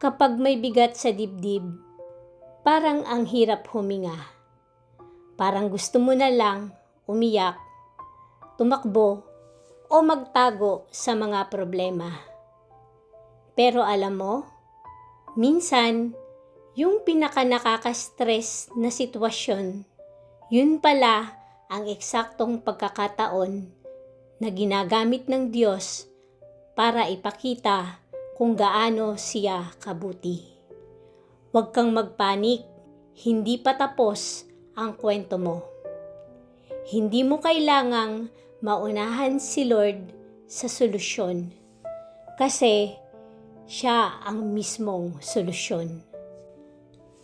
Kapag may bigat sa dibdib, parang ang hirap huminga. Parang gusto mo na lang umiyak, tumakbo, o magtago sa mga problema. Pero alam mo, minsan, yung pinaka nakaka-stress na sitwasyon, yun pala ang eksaktong pagkakataon na ginagamit ng Diyos para ipakita kung gaano siya kabuti. Huwag kang magpanik, hindi pa tapos ang kwento mo. Hindi mo kailangang maunahan si Lord sa solusyon kasi siya ang mismong solusyon.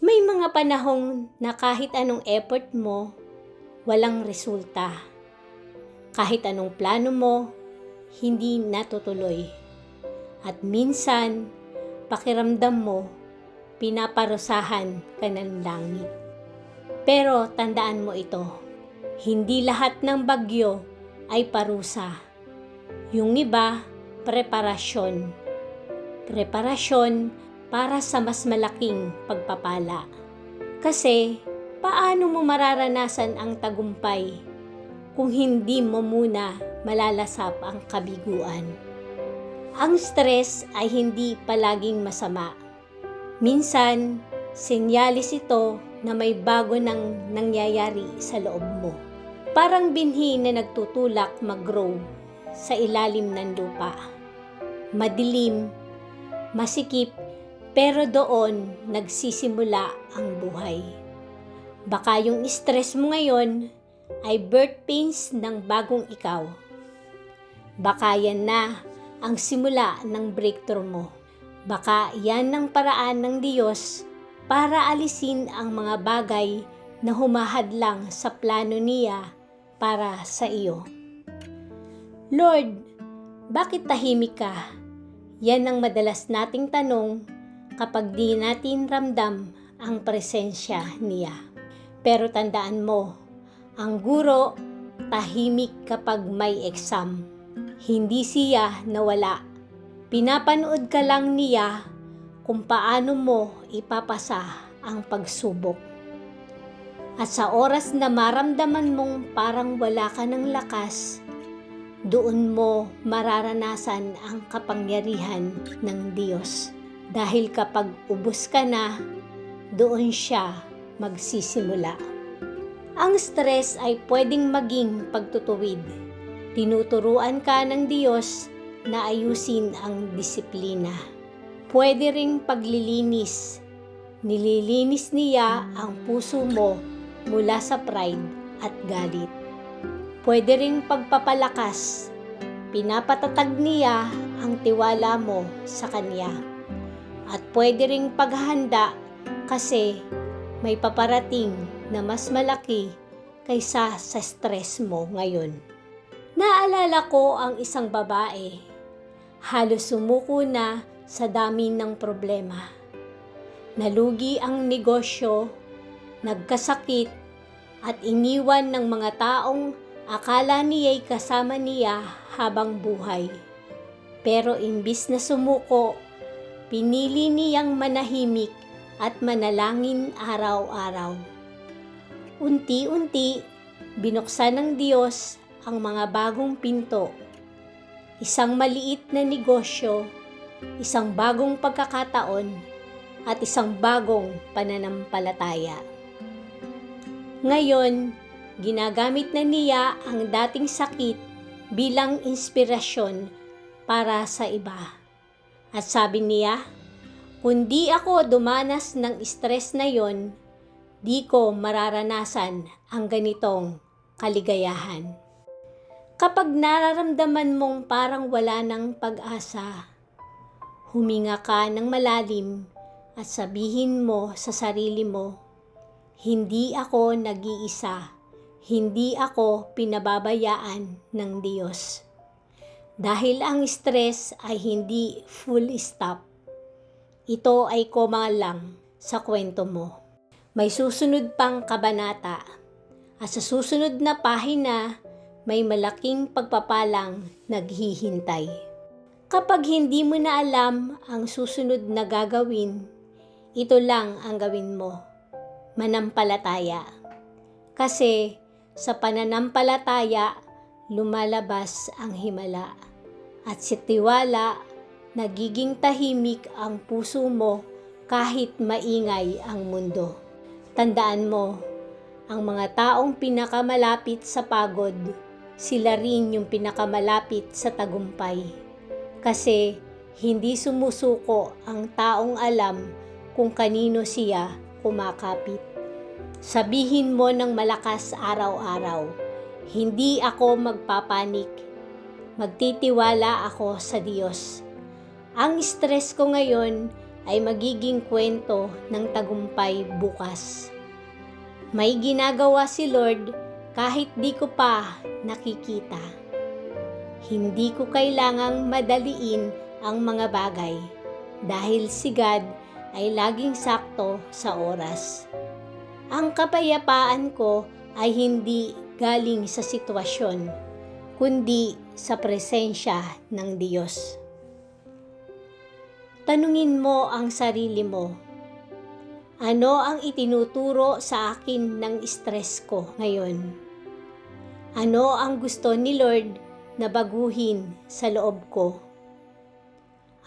May mga panahong na kahit anong effort mo, walang resulta. Kahit anong plano mo, hindi natutuloy. At minsan, pakiramdam mo, pinaparusahan ka ng langit. Pero tandaan mo ito, hindi lahat ng bagyo ay parusa. Yung iba, preparasyon. Preparasyon para sa mas malaking pagpapala. Kasi, paano mo mararanasan ang tagumpay kung hindi mo muna malalasap ang kabiguan? Ang stress ay hindi palaging masama. Minsan, senyalis ito na may bago nang nangyayari sa loob mo. Parang binhi na nagtutulak mag-grow sa ilalim ng lupa. Madilim, masikip, pero doon nagsisimula ang buhay. Baka yung stress mo ngayon ay birth pains ng bagong ikaw. Baka yan na ang simula ng breakthrough mo. Baka yan ang paraan ng Diyos para alisin ang mga bagay na humahadlang sa plano niya para sa iyo. Lord, bakit tahimik ka? Yan ang madalas nating tanong kapag di natin ramdam ang presensya niya. Pero tandaan mo, ang guro tahimik kapag may exam hindi siya nawala. Pinapanood ka lang niya kung paano mo ipapasa ang pagsubok. At sa oras na maramdaman mong parang wala ka ng lakas, doon mo mararanasan ang kapangyarihan ng Diyos. Dahil kapag ubos ka na, doon siya magsisimula. Ang stress ay pwedeng maging pagtutuwid Tinuturuan ka ng Diyos na ayusin ang disiplina. Pwede ring paglilinis. Nililinis niya ang puso mo mula sa pride at galit. Pwede ring pagpapalakas. Pinapatatag niya ang tiwala mo sa Kanya. At pwede ring paghahanda kasi may paparating na mas malaki kaysa sa stress mo ngayon. Naalala ko ang isang babae. Halos sumuko na sa dami ng problema. Nalugi ang negosyo, nagkasakit, at iniwan ng mga taong akala niya'y kasama niya habang buhay. Pero imbis na sumuko, pinili niyang manahimik at manalangin araw-araw. Unti-unti, binuksan ng Diyos ang mga bagong pinto, isang maliit na negosyo, isang bagong pagkakataon, at isang bagong pananampalataya. Ngayon, ginagamit na niya ang dating sakit bilang inspirasyon para sa iba. At sabi niya, kundi ako dumanas ng stress na yon, di ko mararanasan ang ganitong kaligayahan. Kapag nararamdaman mong parang wala ng pag-asa, huminga ka ng malalim at sabihin mo sa sarili mo, hindi ako nag-iisa, hindi ako pinababayaan ng Diyos. Dahil ang stress ay hindi full stop. Ito ay koma lang sa kwento mo. May susunod pang kabanata at sa susunod na pahina may malaking pagpapalang naghihintay. Kapag hindi mo na alam ang susunod na gagawin, ito lang ang gawin mo. Manampalataya. Kasi sa pananampalataya, lumalabas ang himala. At sa tiwala, nagiging tahimik ang puso mo kahit maingay ang mundo. Tandaan mo, ang mga taong pinakamalapit sa pagod, sila rin yung pinakamalapit sa tagumpay. Kasi hindi sumusuko ang taong alam kung kanino siya kumakapit. Sabihin mo ng malakas araw-araw, hindi ako magpapanik. Magtitiwala ako sa Diyos. Ang stress ko ngayon ay magiging kwento ng tagumpay bukas. May ginagawa si Lord kahit di ko pa nakikita. Hindi ko kailangang madaliin ang mga bagay dahil si God ay laging sakto sa oras. Ang kapayapaan ko ay hindi galing sa sitwasyon, kundi sa presensya ng Diyos. Tanungin mo ang sarili mo. Ano ang itinuturo sa akin ng stress ko ngayon? Ano ang gusto ni Lord na baguhin sa loob ko?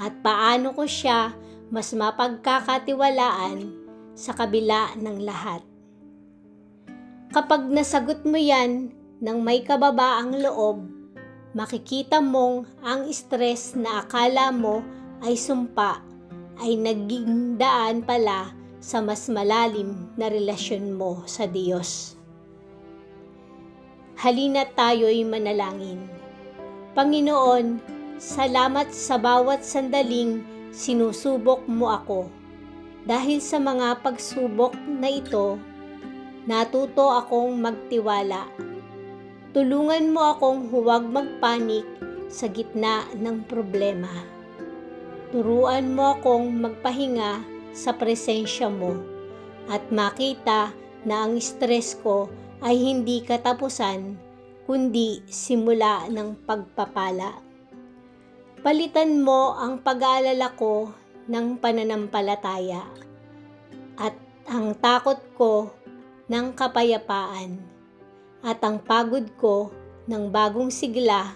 At paano ko siya mas mapagkakatiwalaan sa kabila ng lahat? Kapag nasagot mo yan ng may kababaang loob, makikita mong ang stress na akala mo ay sumpa ay naging daan pala sa mas malalim na relasyon mo sa Diyos. Halina tayo'y manalangin. Panginoon, salamat sa bawat sandaling sinusubok mo ako. Dahil sa mga pagsubok na ito, natuto akong magtiwala. Tulungan mo akong huwag magpanik sa gitna ng problema. Turuan mo akong magpahinga sa presensya mo at makita na ang stress ko ay hindi katapusan kundi simula ng pagpapala. Palitan mo ang pag-aalala ko ng pananampalataya at ang takot ko ng kapayapaan at ang pagod ko ng bagong sigla.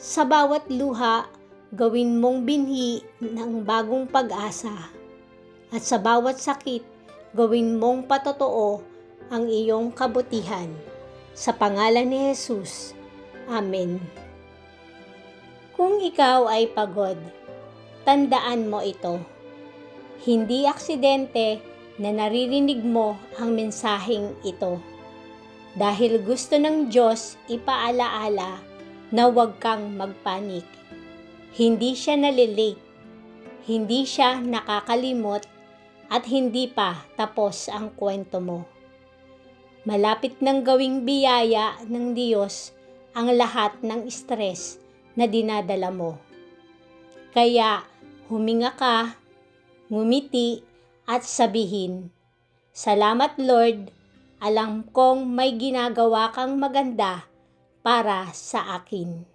Sa bawat luha, gawin mong binhi ng bagong pag-asa. At sa bawat sakit, gawin mong patotoo ang iyong kabutihan. Sa pangalan ni Jesus. Amen. Kung ikaw ay pagod, tandaan mo ito. Hindi aksidente na naririnig mo ang mensaheng ito. Dahil gusto ng Diyos ipaalaala na huwag kang magpanik. Hindi siya nalilate, hindi siya nakakalimot, at hindi pa tapos ang kwento mo. Malapit nang gawing biyaya ng Diyos ang lahat ng stress na dinadala mo. Kaya huminga ka, ngumiti at sabihin, Salamat Lord, alam kong may ginagawa kang maganda para sa akin.